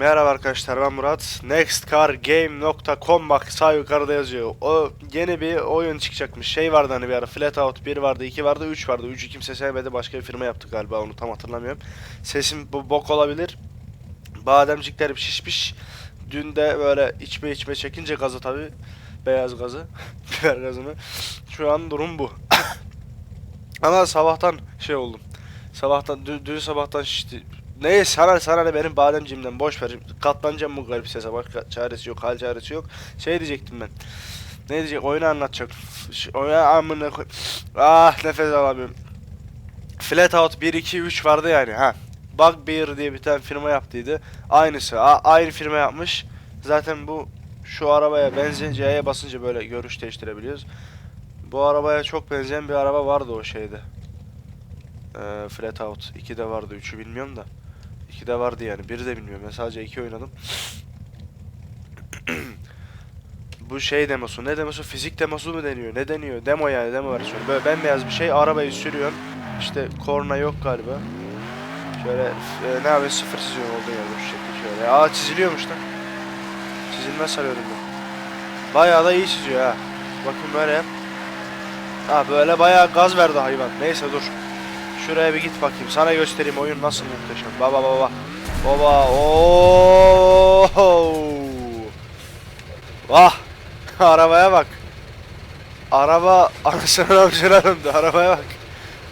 Merhaba arkadaşlar ben Murat. Nextcargame.com bak sağ yukarıda yazıyor. O yeni bir oyun çıkacakmış. Şey vardı hani bir ara Flatout 1 vardı, 2 vardı, 3 vardı. 3'ü kimse sevmedi. Başka bir firma yaptı galiba onu tam hatırlamıyorum. Sesim bu bok olabilir. Bademciklerim şişmiş. Dün de böyle içme içme çekince gazı tabi. Beyaz gazı. Biber gazını. Şu an durum bu. Ama sabahtan şey oldum. Sabahtan dün, dün sabahtan şişti. Neye sana ne benim bademciğimden boş ver. Katlanacağım bu garip sese. Başka çaresi yok, hal çaresi yok. Şey diyecektim ben. Ne diyecek? Oyunu anlatacak. Oyunu amına. Ah nefes alamıyorum. Flatout 1 2 3 vardı yani ha. Bugbear diye bir tane firma yaptıydı. Aynısı. A- aynı firma yapmış. Zaten bu şu arabaya benzeyen C'ye basınca böyle görüş değiştirebiliyoruz. Bu arabaya çok benzeyen bir araba vardı o şeyde. Ee, Flatout 2'de vardı, 3'ü bilmiyorum da. 2'de vardı yani. Biri de bilmiyorum. Ben sadece 2 oynadım. Bu şey demosu. Ne demosu? Fizik demosu mu deniyor? Ne deniyor? Demo yani. Demo versiyonu. Böyle bembeyaz bir şey. Arabayı sürüyorsun. İşte korna yok galiba. Şöyle e, ne yapıyor? Sıfır çiziyor olduğu yerde şu şekilde şöyle. Aa çiziliyormuş lan. Çizilmez sanıyordum ben. Bayağı da iyi çiziyor ha. Bakın böyle. Ha böyle bayağı gaz verdi hayvan. Neyse dur. Şuraya bir git bakayım. Sana göstereyim oyun nasıl muhteşem. Baba baba. Baba. Oo. Vah. Arabaya bak. Araba anasını avcına döndü. Arabaya bak.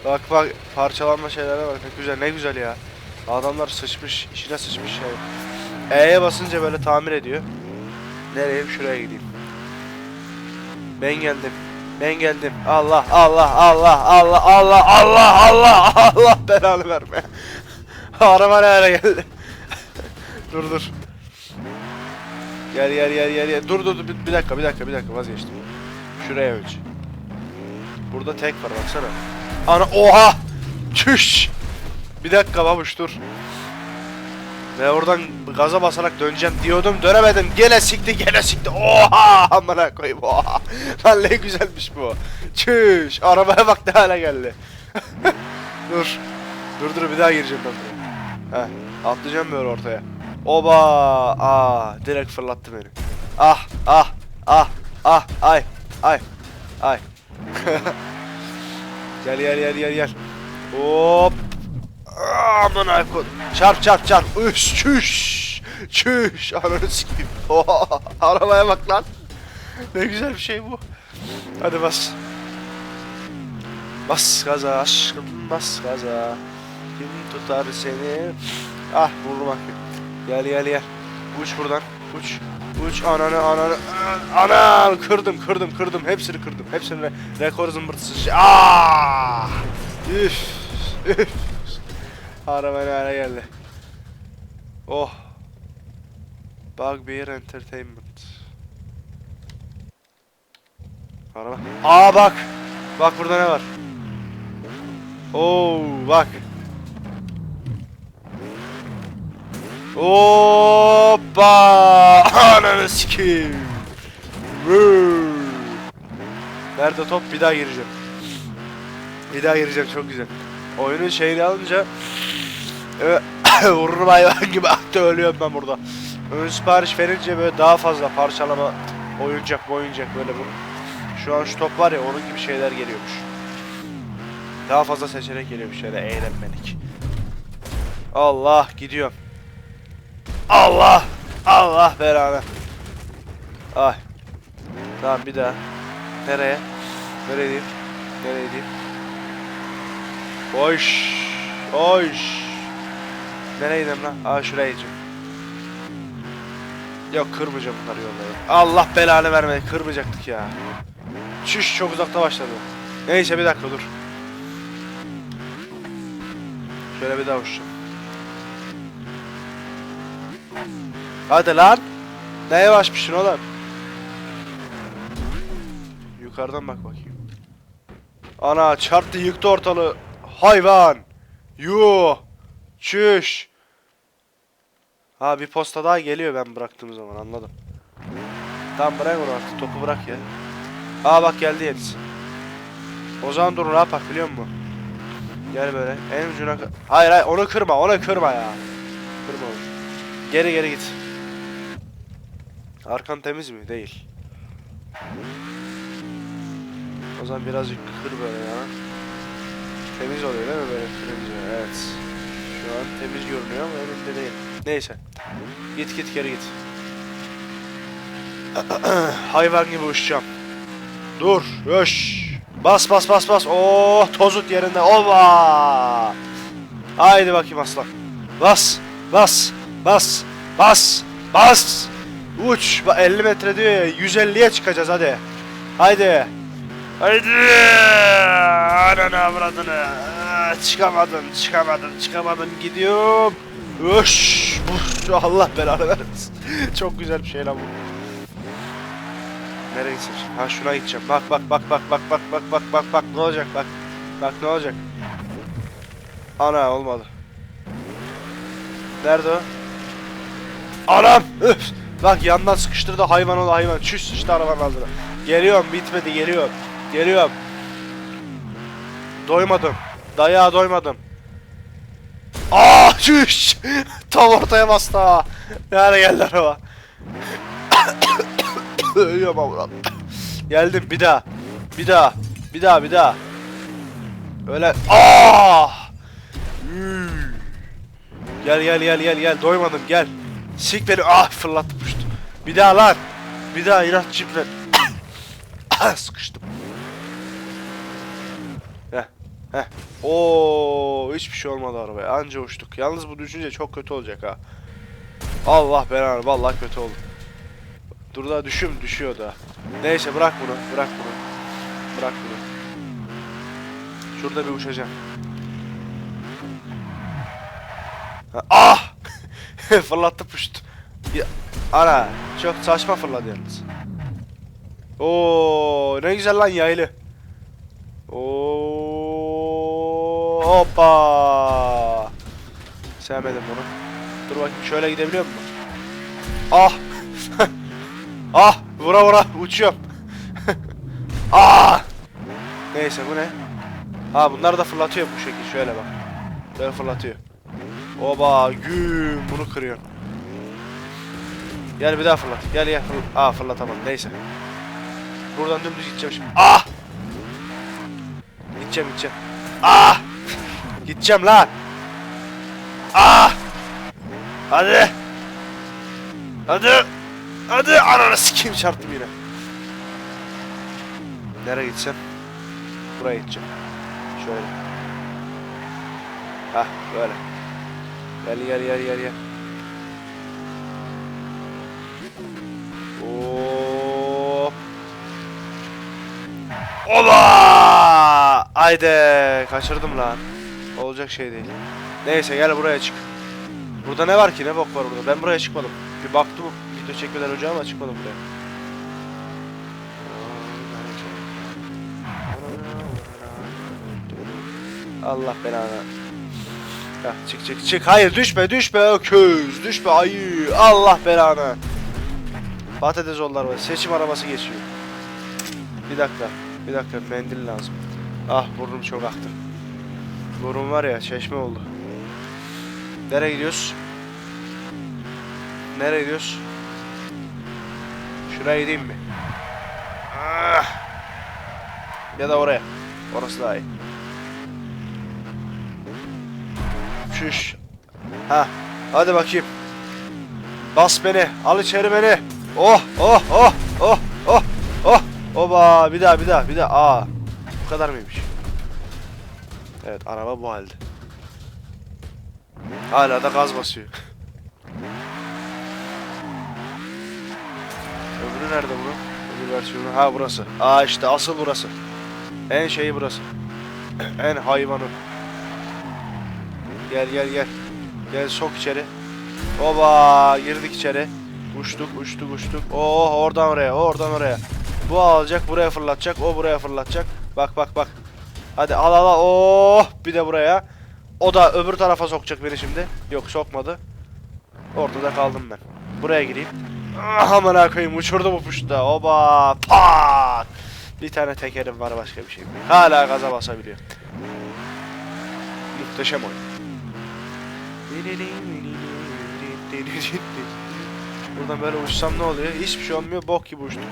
Bak bak parçalanma şeylere bak. Ne güzel ne güzel ya. Adamlar sıçmış. işine sıçmış yani. E'ye basınca böyle tamir ediyor. Nereye? Şuraya gideyim. Ben geldim. Ben geldim. Allah Allah Allah Allah Allah Allah Allah Allah belanı verme. Araba ne hale geldi? dur dur. Gel gel gel gel. Dur dur dur bir, bir dakika bir dakika bir dakika vazgeçtim. Şuraya önce. Burada tek var baksana. Ana oha! Çüş! Bir dakika babuş dur. Ve oradan gaza basarak döneceğim diyordum dönemedim. Gene sikti gene sikti. Oha! Amına koyayım oha. Lan ne güzelmiş bu. Çüş! Arabaya bak ne hale geldi. dur. Dur dur bir daha gireceğim ben buraya. Heh. Atlayacağım böyle ortaya. Oba! Aa, direkt fırlattı beni. Ah, ah, ah, ah, ay, ay, ay. gel gel gel gel gel. Hop. Amına koy. Çarp çarp çarp. Üş çüş. Çüş. Ananı sikeyim. Oha. Arabaya bak lan. Ne güzel bir şey bu. Hadi bas. Bas gaza aşkım bas gaza. Kim tutar seni? Ah vurmak. Gel gel gel. Uç buradan. Uç. Uç ananı ananı. Anam kırdım kırdım kırdım. Hepsini kırdım. Hepsini re rekor zımbırtısı. Ah! Üf. Üf. Araba ne hale geldi. Oh. Bugbear Entertainment. Araba. Aa bak. Bak burada ne var. Oo bak. Hoppa! Ananı sikeyim. Nerede top? Bir daha gireceğim. Bir daha gireceğim çok güzel. Oyunun şeyini alınca vururum hayvan gibi akta ölüyorum ben burada. Ön sipariş verince böyle daha fazla parçalama oyuncak oyuncak böyle bu. Şu an şu top var ya onun gibi şeyler geliyormuş. Daha fazla seçenek geliyormuş şöyle eğlenmelik. Allah gidiyorum. Allah! Allah belanı. Ay. Tamam bir daha. Nereye? Nereye diyeyim? Nereye diyeyim? Hoş. Hoş. Nereydim lan? Aa şuraya gideceğim. Yok kırmayacağım bunları yolları. Allah belanı vermedi. Kırmayacaktık ya. Şuş çok uzakta başladı. Neyse bir dakika dur. Şöyle bir daha uçacağım. Hadi lan. Ne yavaşmışsın oğlum? Yukarıdan bak bakayım. Ana çarptı yıktı ortalığı. Hayvan. Yuh. Çüş. Ha bir posta daha geliyor ben bıraktığım zaman anladım. Tamam bırak onu artık topu bırak ya. Aa bak geldi Yeliz. O zaman dur ne yapak biliyor musun? Gel böyle en ucuna Hayır hayır onu kırma onu kırma ya. Kırma onu. Geri geri git. Arkan temiz mi? Değil. O zaman birazcık kır böyle ya. Temiz oluyor değil mi böyle kırınca? Evet. Şu an temiz görünüyor ama elimde değil. Neyse. Git git geri git. Hayvan gibi uçacağım. Dur. Öş. Bas bas bas bas. Oh tozut yerinde. Ova. Haydi bakayım aslan. Bas. Bas. Bas. Bas. Bas. Uç. Bak 50 metre diyor ya. 150'ye çıkacağız hadi. Haydi. Haydi. Ananı avradını. Aa, Çıkamadım, çıkamadım, çıkamadım. Gidiyorum. Öş. Allah belanı vermesin. Çok güzel bir şey lan bu. Nereye gitsin? Ha şuna gideceğim. Bak bak bak bak bak bak bak bak bak bak ne olacak bak. Bak ne olacak. Ana olmadı. Nerede o? Anam! Üf! Bak yandan sıkıştırdı hayvan ol hayvan. Çüş sıçtı arabanın ağzına. Geliyorum bitmedi geliyorum. Geliyorum. Doymadım. Dayağa doymadım. Aa çüş! Tam ortaya bastı ha. Yani geldi araba. Ölüyorum ama. Geldim bir daha. Bir daha. Bir daha bir daha. Öyle. Ah! Üy. Gel gel gel gel gel doymadım gel. Sik beni ah fırlattı puştu. Bir daha lan. Bir daha inat çiftler. Ah, Sıkıştım. Heh. Oo, hiçbir şey olmadı arabaya. Anca uçtuk. Yalnız bu düşünce çok kötü olacak ha. Allah belanı vallahi kötü oldu. Dur daha düşüm düşüyor da. Neyse bırak bunu. Bırak bunu. Bırak bunu. Şurada bir uçacağım. Ha, ah! Fırlattı puşt. Ya, ana çok saçma fırladı yalnız. Oo ne güzel lan yaylı. Oo hoppa. Sevmedim bunu. Dur bakayım şöyle gidebiliyor mu? Ah! ah! Vura vura uçuyorum. ah! Neyse bu ne? Ha bunlar da fırlatıyor bu şekil şöyle bak. Böyle fırlatıyor. Oba güm bunu kırıyor. Gel bir daha fırlat. Gel gel. Aa fırlatamadım. Neyse. Buradan dümdüz gideceğim şimdi. Ah! Gideceğim gideceğim. Ah! Gideceğim lan. Ah! Hadi. Hadi. Hadi ananı sikeyim çarptım yine. Nereye gideceğim? Buraya gideceğim. Şöyle. Hah böyle. Gel gel gel gel gel. Oo. Ola! Haydi kaçırdım lan. Olacak şey değil. Neyse gel buraya çık. Burada ne var ki ne bok var burada? Ben buraya çıkmadım. Bir baktım video çekmeden önce ama çıkmadım buraya. Allah belanı. Ya çık çık çık. Hayır düşme düşme öküz. Düşme ayı. Allah belanı. Patates yollar var. Seçim arabası geçiyor. Bir dakika. Bir dakika mendil lazım. Ah burnum çok aktı. Burnum var ya çeşme oldu. Nereye gidiyoruz? Nereye gidiyoruz? Şuraya gideyim mi? Ah. Ya da oraya. Orası daha iyi. Şuş. Ha. Hadi bakayım. Bas beni. Al içeri beni. Oh oh oh oh oh oh. Oba bir daha bir daha bir daha. Aa. Bu kadar mıymış? Evet araba bu halde. Hala da gaz basıyor. Öbürü nerede bunun? Öbür versiyonu. Ha burası. Aa işte asıl burası. En şeyi burası. en hayvanı. Gel gel gel. Gel sok içeri. Oba girdik içeri. Uçtuk uçtuk uçtuk. Oo oradan oraya oradan oraya. Bu alacak buraya fırlatacak o buraya fırlatacak. Bak bak bak. Hadi al al al. Oh bir de buraya. O da öbür tarafa sokacak beni şimdi. Yok sokmadı. Ortada kaldım ben. Buraya gireyim. Ah, Aman koyayım uçurdu bu puşta. Oba pak. Bir tane tekerim var başka bir şey yok. Hala gaza basabiliyor. Muhteşem oyun. Buradan böyle uçsam ne oluyor? Hiçbir şey olmuyor. Bok gibi uçtum.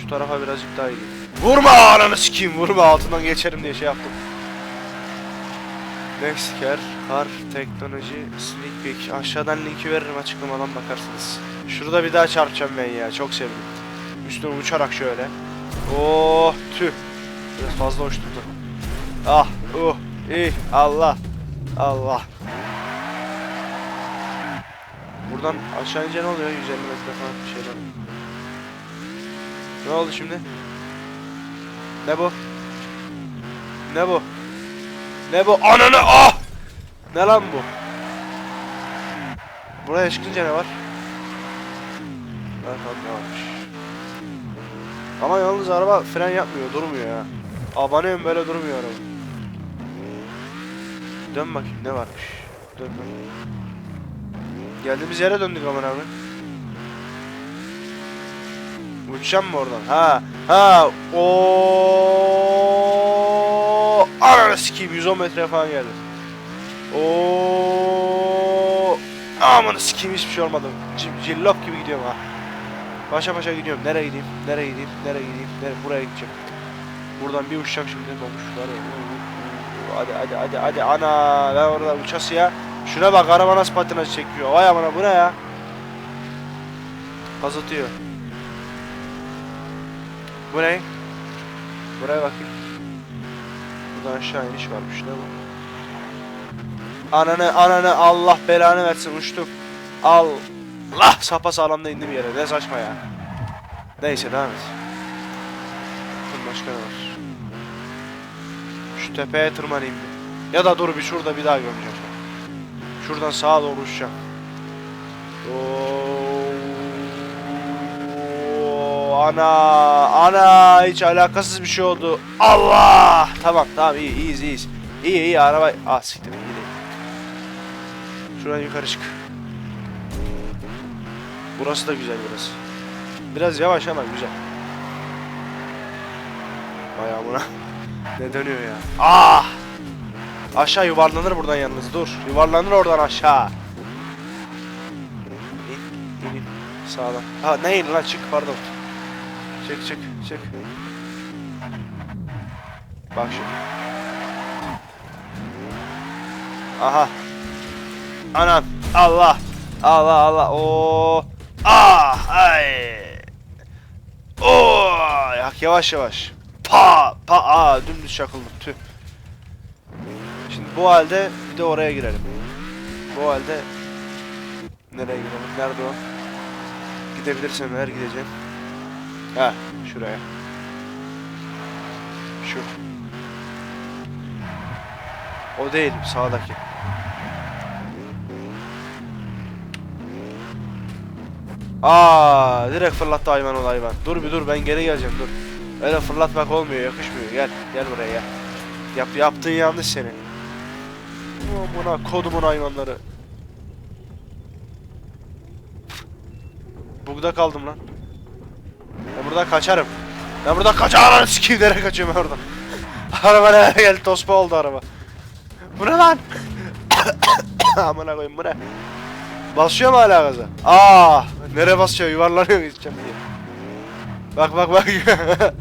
Şu tarafa birazcık daha iyi. Vurma ananı sikeyim vurma altından geçerim diye şey yaptım. Mexiker, kar, teknoloji, sneak peek. Aşağıdan linki veririm açıklamadan bakarsınız. Şurada bir daha çarpacağım ben ya. Çok sevdim. Üstüne uçarak şöyle. Oh tüh. Biraz fazla uçtum da. Ah uh iyi Allah. Allah. Buradan aşağı ince ne oluyor? 150 metre falan bir şeyler. Ne oldu şimdi? Ne bu? Ne bu? Ne bu? Ananı ah! Ne lan bu? Buraya çıkınca ne var? Bakalım ne varmış. Ama yalnız araba fren yapmıyor, durmuyor ya. Abanıyorum böyle durmuyor araba. Dön bakayım ne varmış. Dön dön. Geldiğimiz yere döndük aman abi. Uçacağım mı oradan? Ha, ha, o Ananı sikeyim 110 metre falan geldi. O Aman sikeyim hiçbir şey olmadı. Cillop gibi gidiyorum ha. Paşa paşa gidiyorum. Nereye gideyim? Nereye gideyim? Nereye gideyim? Nereye? Buraya gideceğim. Buradan bir uçacağım şimdi. Domuşlar. Hadi hadi hadi hadi ana ben orada uçası ya. Şuna bak araba nasıl patinaj çekiyor. Vay amına bu ne ya? Kazıtıyor. Bu ne? Buraya bakayım. Buradan aşağı iniş varmış ne bu? Ananı ananı Allah belanı versin uçtum. Allah sapa sağlam da indim yere. Ne saçma ya. Neyse devam et. Bakın başka ne var? Şu tepeye tırmanayım bir. Ya da dur bir şurada bir daha göreceğim. Şuradan sağa doğru uçacağım. Oo, ana ana hiç alakasız bir şey oldu. Allah! Tamam tamam iyi iyiyiz iyiyiz. İyi iyi araba. Ah siktir iyi değil. Şuradan yukarı çık. Burası da güzel burası. Biraz yavaş ama güzel. Vay amına. Ne dönüyor ya? Ah! Aşağı yuvarlanır buradan yalnız dur. Yuvarlanır oradan aşağı. İn, in, in. Sağdan. Ha ne in lan çık pardon. Çık çık çık. Bak şimdi. Aha. Anam. Allah. Allah Allah. Oo. Ah. Ay. Oo. Yak yavaş yavaş. Pa. Pa. Aa dümdüz çakıldım. Tüh. Şimdi bu halde bir de oraya girelim. Bu halde nereye girelim? Nerede o? Gidebilirsem eğer gideceğim. Ha, şuraya. Şu. O değil, sağdaki. Aa, direkt fırlattı hayvan ol hayvan. Dur bir dur ben geri geleceğim dur. Öyle fırlatmak olmuyor, yakışmıyor. Gel, gel buraya gel. Yap, yaptığın yanlış senin. Amına kodumun hayvanları. Bugda kaldım lan. Ben buradan kaçarım. Ben buradan kaçarım. Sikiyim nereye kaçıyorum oradan. araba nereye geldi? Tospa oldu araba. Bu ne lan? Amına koyayım bu ne? Basıyor mu hala gaza? Aa, nereye basıyor? Yuvarlanıyor gideceğim diye. Bak bak bak.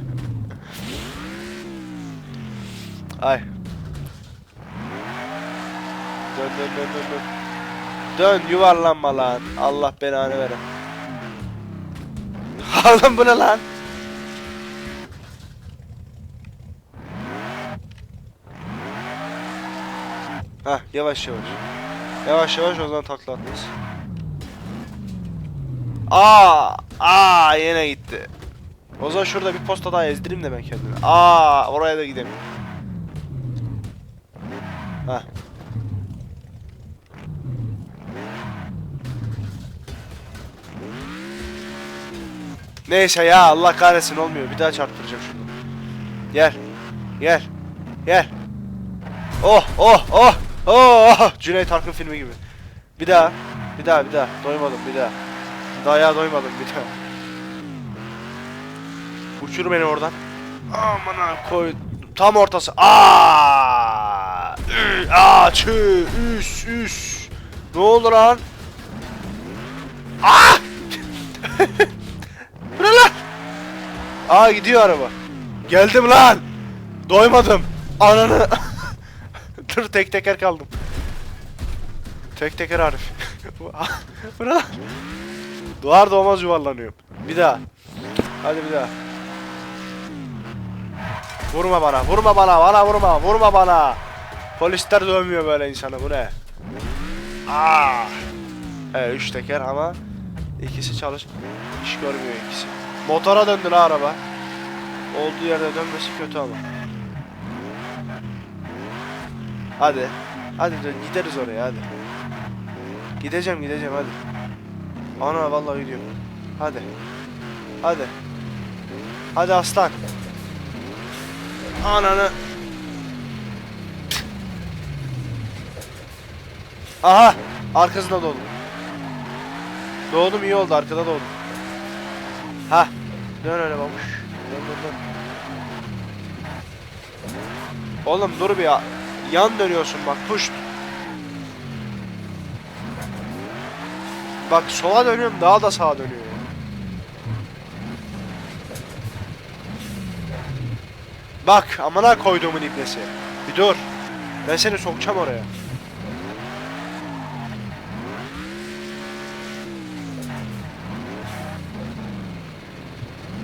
Ay. Dön dön dön dön dön. Dön yuvarlanma lan. Allah belanı vere. Oğlum bu ne lan? Hah yavaş yavaş. Yavaş yavaş o zaman takla atmayız. Aa, aa yine gitti. O zaman şurada bir posta daha ezdireyim de ben kendimi. Aa oraya da gidemiyorum. Hah. Neyse ya Allah kahretsin olmuyor. Bir daha çarptıracağım şunu. Gel. Gel. Gel. Oh oh oh. Oh. Cüneyt Arkın filmi gibi. Bir daha. Bir daha bir daha. Doymadım bir daha. Daha doymadım bir daha. Uçur beni oradan. Aman koy. Tam ortası. Aa! Ü, Aa! Çü! Üs! Üs! Ne oldu lan? Aa! Aa gidiyor araba. Geldim lan. Doymadım. Ananı. Dur tek teker kaldım. Tek teker Arif. Lan? Doğar doğmaz yuvarlanıyorum. Bir daha. Hadi bir daha. Vurma bana, vurma bana, bana vurma, vurma bana. Polisler dövmüyor böyle insanı, bu ne? Aa! Evet, üç teker ama ikisi çalış, iş görmüyor ikisi. Motora döndü la araba. Olduğu yerde dönmesi kötü ama. Hadi. Hadi dön, gideriz oraya hadi. Gideceğim gideceğim hadi. Ana vallahi gidiyorum. Hadi. Hadi. Hadi aslan. Ananı. Aha! Arkasında doğdum. Doğdum iyi oldu arkada doğdum. Ha. Dön öyle babuş. Dön dön dön. Oğlum dur bir ya. Yan dönüyorsun bak push. Bak sola dönüyorum daha da sağa dönüyor. Bak amına koyduğumun ibnesi. Bir dur. Ben seni sokacağım oraya.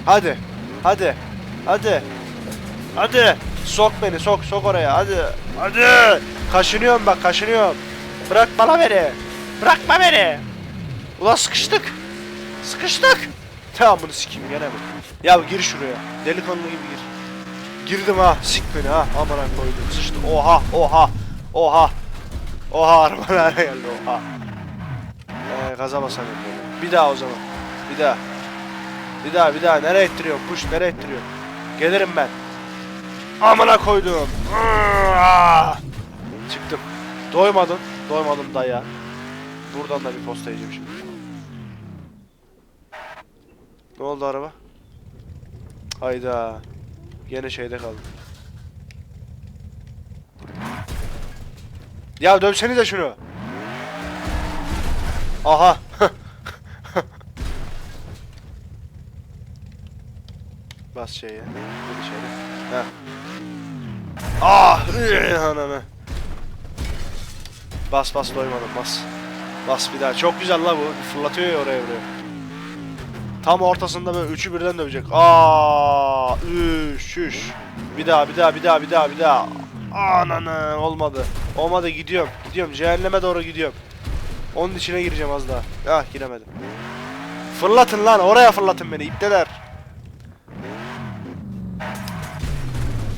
Hadi. Hadi. Hadi. Hadi. Sok beni sok sok oraya hadi. Hadi. Kaşınıyorum bak kaşınıyorum. Bırak bana beni. Bırakma beni. Ulan sıkıştık. Sıkıştık. Tamam bunu sikeyim gene mi? Ya gir şuraya. Delikanlı gibi gir. Girdim ha. Sik beni ha. Aman koydum. Sıçtı. Oha. Oha. Oha. Oha araba nereye geldi oha. Ee, gaza basamıyorum. Bir daha o zaman. Bir daha. Bir daha bir daha. Nereye ettiriyor? Kuş nereye ettiriyor? Gelirim ben. Amına koydum. Çıktım. Doymadın. Doymadım daya. Buradan da bir posta yiyeceğim şimdi. Ne oldu araba? Hayda. Gene şeyde kaldım. Ya dövsenize şunu. Aha. Bas şeye. Gir içeri. Ha. Ah! Ananı. Bas bas doymadım bas. Bas bir daha. Çok güzel la bu. Fırlatıyor ya oraya buraya. Tam ortasında böyle üçü birden dövecek. Aa, üş, üş. Bir daha, bir daha, bir daha, bir daha, bir daha. Ananı olmadı. Olmadı gidiyorum. Gidiyorum. Cehenneme doğru gidiyorum. Onun içine gireceğim az daha. Ah giremedim. Fırlatın lan oraya fırlatın beni ipteler.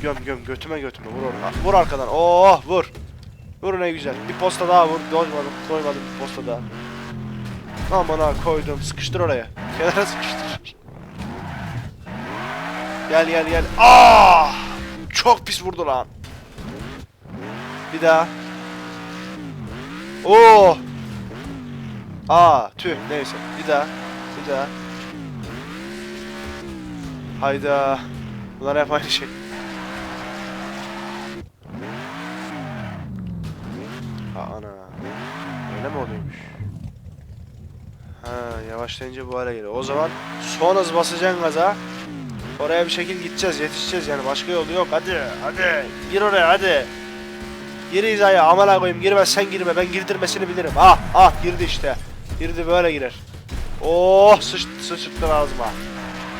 Göm göm götüme götüme vur oradan. Vur arkadan. Oh vur. Vur ne güzel. Bir posta daha vur. Doymadım. Doymadım bir posta daha. Aman ha koydum. Sıkıştır oraya. Kenara sıkıştır. Gel gel gel. Ah! Çok pis vurdu lan. Bir daha. Oo! Aa, tüh neyse. Bir daha. Bir daha. Hayda. Bunlar hep aynı şey. Ha ana. Öyle mi oluyormuş? Ha yavaşlayınca bu hale geliyor. O zaman son hız basacaksın gaza. Oraya bir şekil gideceğiz, yetişeceğiz yani başka yolu yok. Hadi, hadi. Gir oraya hadi. Gir hizaya amına koyayım girmezsen girme ben girdirmesini bilirim. Ah ah girdi işte. Girdi böyle girer. Oh sıç, sıçtın ağzıma.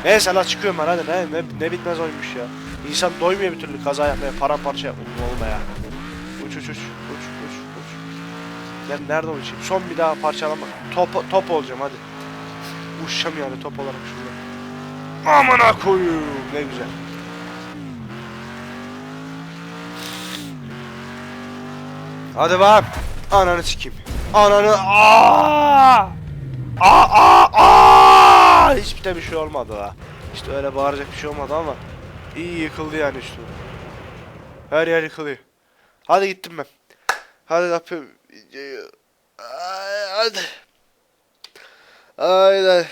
Neyse la çıkıyorum ben hadi ne, ne, ne bitmez oymuş ya. İnsan doymuyor bir türlü kaza yapmaya, paramparça olmaya. Uç uç uç, uç uç uç. Ben nerede uçayım? Son bir daha parçalama. Top, top olacağım hadi. Uçacağım yani top olarak şurada. Amına koyayım ne güzel. Hadi bak. Ananı sikeyim. Ananı aa! Aa aa aa! hiçbir de bir şey olmadı ha. İşte öyle bağıracak bir şey olmadı ama iyi yıkıldı yani işte. Her yer yıkılıyor. Hadi gittim ben. Hadi kapıyorum. Ay, Hadi. 哎呀